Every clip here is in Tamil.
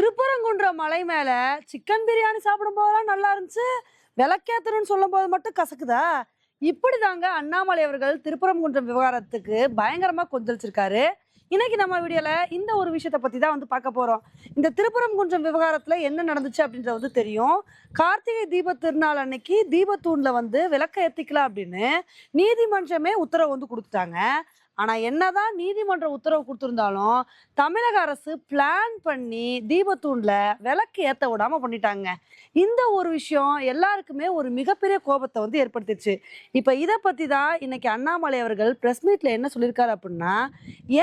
திருப்பரங்குன்ற மலை மேல சிக்கன் பிரியாணி சாப்பிடும் போதெல்லாம் நல்லா இருந்துச்சு. விளக்கேத்தணும்னு சொல்லும் போது மட்டும் கசக்குதா? இப்படி தாங்க அண்ணாமலை அவர்கள் திருப்பரங்குன்றம் விவகாரத்துக்கு பயங்கரமா கொந்தளிச்சிருக்காரு. இன்னைக்கு நம்ம வீடியோல இந்த ஒரு விஷயத்த பத்தி தான் வந்து பார்க்க போறோம். இந்த திருப்பரங்குன்றம் விவகாரத்துல என்ன நடந்துச்சு அப்படின்றது வந்து தெரியும். கார்த்திகை தீப திருநாள் அன்னைக்கு தீபத்தூண்ல வந்து விளக்க ஏத்திக்கலாம் அப்படின்னு நீதிமன்றமே உத்தரவு வந்து கொடுத்துட்டாங்க. ஆனா என்னதான் நீதிமன்ற உத்தரவு கொடுத்துருந்தாலும் தமிழக அரசு பிளான் பண்ணி தீபத்தூண்ல விளக்கு ஏற்ற விடாம பண்ணிட்டாங்க. இந்த ஒரு விஷயம் எல்லாருக்குமே ஒரு மிகப்பெரிய கோபத்தை வந்து ஏற்படுத்திடுச்சு. இப்போ இதை பற்றி தான் இன்னைக்கு அண்ணாமலை அவர்கள் ப்ரெஸ் மீட்டில் என்ன சொல்லியிருக்காரு அப்படின்னா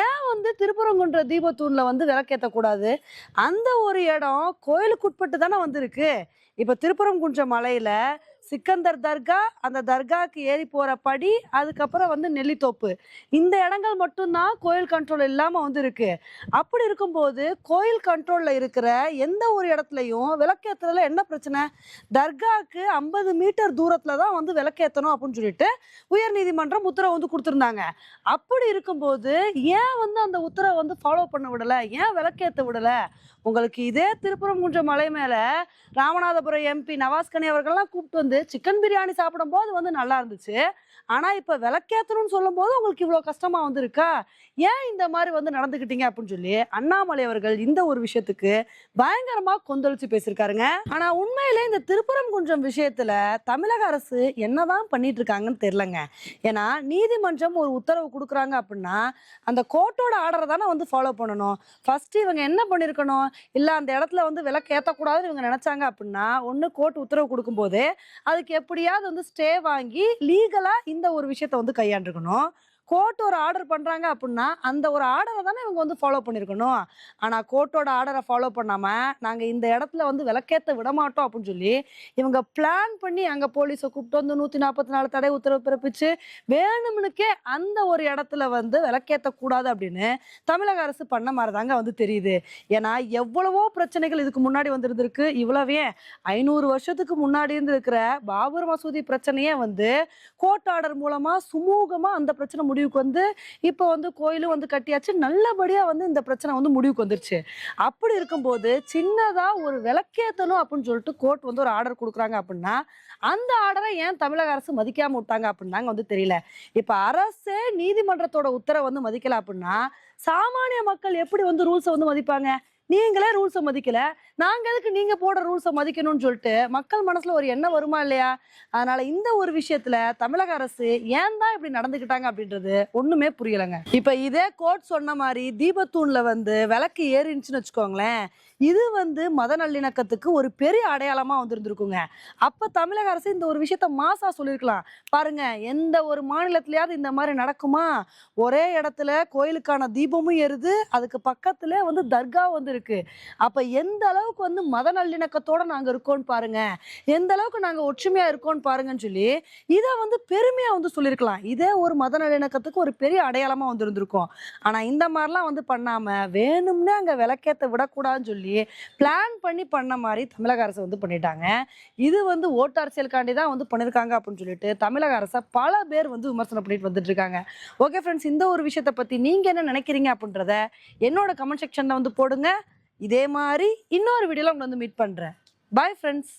ஏன் வந்து திருப்பரங்குன்ற தீபத்தூண்ல வந்து விளக்கேற்றக்கூடாது அந்த ஒரு இடம் கோயிலுக்குட்பட்டு தானே வந்திருக்கு. இப்போ திருப்பரங்குன்ற மலையில் சிக்கந்தர் தர்கா அந்த தர்காவுக்கு ஏறி போகிற படி அதுக்கப்புறம் வந்து நெல்லித்தோப்பு. இந்த இடங்கள் மட்டும்தான் கோயில் கண்ட்ரோல் இல்லாமல் வந்து இருக்கு அப்படி இருக்கும்போது கோயில் கண்ட்ரோலில் இருக்கிற எந்த ஒரு இடத்துலையும் விளக்கேத்துறதுல என்ன பிரச்சனை? தர்காவுக்கு ஐம்பது மீட்டர் தூரத்தில் தான் வந்து விளக்கேற்றணும் அப்படின்னு சொல்லிட்டு உயர்நீதிமன்றம் உத்தரவு வந்து கொடுத்துருந்தாங்க. அப்படி இருக்கும்போது ஏன் வந்து அந்த உத்தரவை வந்து ஃபாலோ பண்ண விடலை? ஏன் விளக்கேற்ற விடலை? உங்களுக்கு இதே திருப்பரங்குன்ற மலை மேலே ராமநாதபுரம் எம்பி நவாஸ்கனி அவர்கள்லாம் கூப்பிட்டு வந்து சிக்கன் பிரியாணி சாப்பிடும் போது வந்து நல்லா இருந்துச்சு. ஆனா இப்ப விளக்கேத்தணும்னு சொல்லும் போது உங்களுக்கு இவ்வளவு கஷ்டமா வந்து இருக்கா ஏன் இந்த மாதிரி வந்து நடந்துக்கிட்டீங்க அப்படின்னு சொல்லி அண்ணாமலை அவர்கள் இந்த ஒரு விஷயத்துக்கு பயங்கரமா கொந்தளிச்சு பேசியிருக்காருங்க. ஆனா உண்மையிலே இந்த திருப்பரங்குன்றம் விஷயத்துல தமிழக அரசு என்னதான் பண்ணிட்டு இருக்காங்கன்னு தெரியலங்க. ஏன்னா நீதிமன்றம் ஒரு உத்தரவு கொடுக்குறாங்க அப்படின்னா அந்த கோர்ட்டோட ஆர்டரை தானே வந்து ஃபாலோ பண்ணணும். ஃபர்ஸ்ட் இவங்க என்ன பண்ணியிருக்கணும் இல்லை அந்த இடத்துல வந்து விளக்கு ஏற்றக்கூடாதுன்னு இவங்க நினைச்சாங்க அப்படின்னா ஒன்று கோர்ட் உத்தரவு கொடுக்கும்போது அதுக்கு எப்படியாவது வந்து ஸ்டே வாங்கி லீகலாக இந்த ஒரு விஷயத்த வந்து கையாண்டுருக்கணும். கோர்ட் ஒரு ஆர்டர் பண்ணுறாங்க அப்படின்னா அந்த ஒரு ஆர்டரை தானே இவங்க வந்து ஃபாலோ பண்ணியிருக்கணும் ஆனால் கோர்ட்டோட ஆர்டரை ஃபாலோ பண்ணாமல் நாங்கள் இந்த இடத்துல வந்து விளக்கேற்ற விட மாட்டோம் அப்படின்னு சொல்லி இவங்க பிளான் பண்ணி அங்கே போலீஸை கூப்பிட்டு வந்து நூற்றி நாற்பத்தி நாலு தடை உத்தரவு பிறப்பிச்சு வேணும்னுக்கே அந்த ஒரு இடத்துல வந்து விளக்கேற்றக்கூடாது அப்படின்னு தமிழக அரசு பண்ண மாதிரி தாங்க வந்து தெரியுது. ஏன்னா எவ்வளவோ பிரச்சனைகள் இதுக்கு முன்னாடி வந்திருந்திருக்கு. இவ்வளவே ஐநூறு வருஷத்துக்கு முன்னாடி இருந்திருக்கிற பாபர் மசூதி பிரச்சனையே வந்து கோர்ட் ஆர்டர் மூலமாக சுமூகமாக அந்த பிரச்சனை முடிவுக்கு வந்து இப்போ வந்து கோயிலும் வந்து கட்டியாச்சு. நல்லபடியாக வந்து இந்த பிரச்சனை வந்து முடிவுக்கு வந்துருச்சு. அப்படி இருக்கும்போது சின்னதாக ஒரு விளக்கேற்றணும் அப்படின்னு சொல்லிட்டு கோர்ட் வந்து ஒரு ஆர்டர் கொடுக்குறாங்க அப்படின்னா அந்த ஆர்டரை ஏன் தமிழக அரசு மதிக்காமல் விட்டாங்க அப்படின்னாங்க வந்து தெரியல. இப்போ அரசே நீதிமன்றத்தோட உத்தரவை வந்து மதிக்கல அப்படின்னா சாமானிய மக்கள் எப்படி வந்து ரூல்ஸை வந்து மதிப்பாங்க? நீங்களே ரூல்ஸை மதிக்கல. நாங்க எதுக்கு நீங்க போடுற ரூல்ஸை மதிக்கணும்னு சொல்லிட்டு மக்கள் மனசுல ஒரு எண்ணம் வருமா இல்லையா? அதனால இந்த ஒரு விஷயத்துல தமிழக அரசு ஏன் இப்படி நடந்துக்கிட்டாங்க அப்படின்றது ஒண்ணுமே புரியலைங்க. இப்ப இதே கோர்ட் சொன்ன மாதிரி தீபத்தூண்ல வந்து விளக்கு ஏறிச்சுன்னு வச்சுக்கோங்களேன். இது வந்து மத நல்லிணக்கத்துக்கு ஒரு பெரிய அடையாளமா வந்திருந்திருக்குங்க. அப்ப தமிழக அரசு இந்த ஒரு விஷயத்த மாசா சொல்லியிருக்கலாம். பாருங்க எந்த ஒரு மாநிலத்திலயாவது இந்த மாதிரி நடக்குமா? ஒரே இடத்துல கோயிலுக்கான தீபமும் ஏறுது அதுக்கு பக்கத்துல வந்து தர்கா வந்து இருக்கு. அப்ப எந்த அளவுக்கு வந்து மத நல்லிணக்கத்தோட நாங்க இருக்கோம்னு பாருங்க. எந்த அளவுக்கு நாங்க ஒற்றுமையா இருக்கோம்னு பாருங்கன்னு சொல்லி இதை வந்து பெருமையா வந்து சொல்லியிருக்கலாம். இதே ஒரு மத நல்லிணக்கத்துக்கு ஒரு பெரிய அடையாளமாக வந்திருந்திருக்கும். ஆனால் இந்த மாதிரிலாம் வந்து பண்ணாமல் வேணும்னே அங்கே விளக்கேத்த விடக்கூடாதுன்னு சொல்லி பிளான் பண்ணி பண்ண மாதிரி தமிழக அரசு வந்து பண்ணிட்டாங்க. இது வந்து ஓட்டு அரசியலுக்காண்டி தான் வந்து பண்ணியிருக்காங்க அப்படின்னு சொல்லிட்டு தமிழக அரசை பல பேர் வந்து விமர்சனம் பண்ணிட்டு வந்துட்டு இருக்காங்க. ஓகே ஃப்ரெண்ட்ஸ் இந்த ஒரு விஷயத்தை பற்றி நீங்கள் என்ன நினைக்கிறீங்க அப்படின்றத என்னோட கமெண்ட் செக்ஷனில் வந்து போடுங்க. இதே மாதிரி இன்னொரு வீடியோவில் உங்களை வந்து மீட் பண்ணுறேன் பாய் ஃப்ரெண்ட்ஸ்